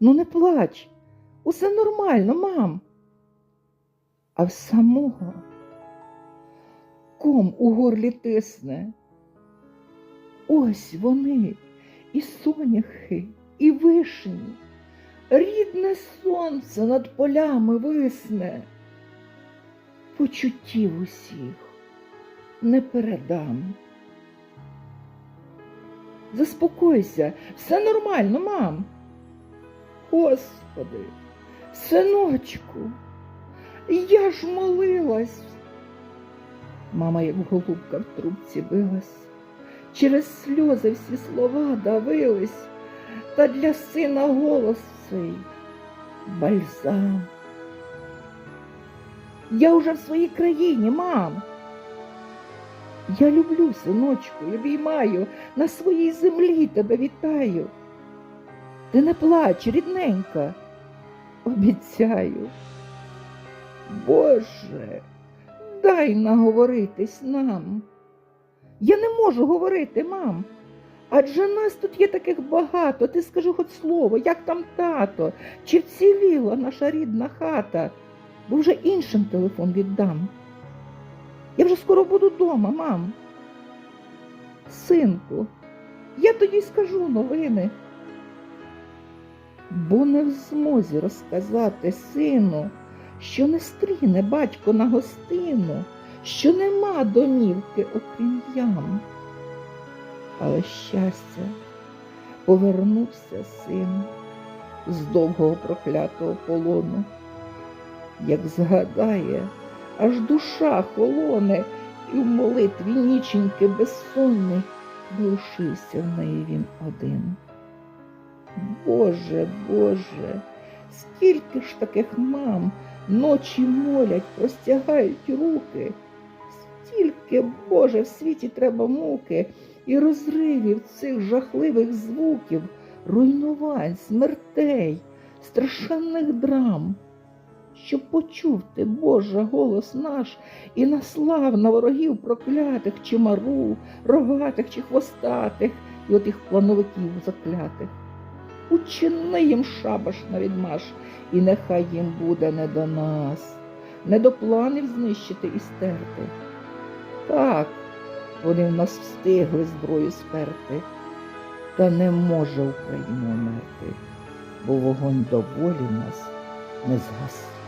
Ну не плач, усе нормально, мам. А в самого ком у горлі тисне. Ось вони, і соняхи, і вишні, рідне сонце над полями висне. Почуттів усіх не передам. Заспокойся, все нормально, мам. Господи, синочку, я ж молилась. Мама, як голубка в трубці билась, через сльози всі слова давились, та для сина голос цей бальзам. Я уже в своїй країні, мам. Я люблю, синочку, обіймаю, на своїй землі тебе вітаю. Ти не плач, рідненька, обіцяю. Боже, дай наговоритись нам. Я не можу говорити, мам. Адже нас тут є таких багато. Ти скажи хоч слово, як там тато, чи вціліла наша рідна хата, бо вже іншим телефон віддам. Я вже скоро буду вдома, мам. Синку, я тоді скажу новини. Бо не в змозі розказати сину, що не стріне батько на гостину, що нема домівки окрім ям. Але щастя, повернувся син з довгого проклятого полону. Як згадає, аж душа холоне, і в молитві ніченьки безсонний залишився в неї він один. Боже, Боже, скільки ж таких мам ночі молять, простягають руки, стільки, Боже, в світі треба муки і розривів цих жахливих звуків, руйнувань, смертей, страшенних драм щоб почув ти, Боже, голос наш і наслав на ворогів проклятих, чи мару, рогатих чи хвостатих, і отих плановиків заклятих. Учини їм шабаш на відмаш, і нехай їм буде не до нас, не до планів знищити і стерти. Так, вони в нас встигли зброю сперти, та не може Україна умерти, бо вогонь доволі нас не згасає.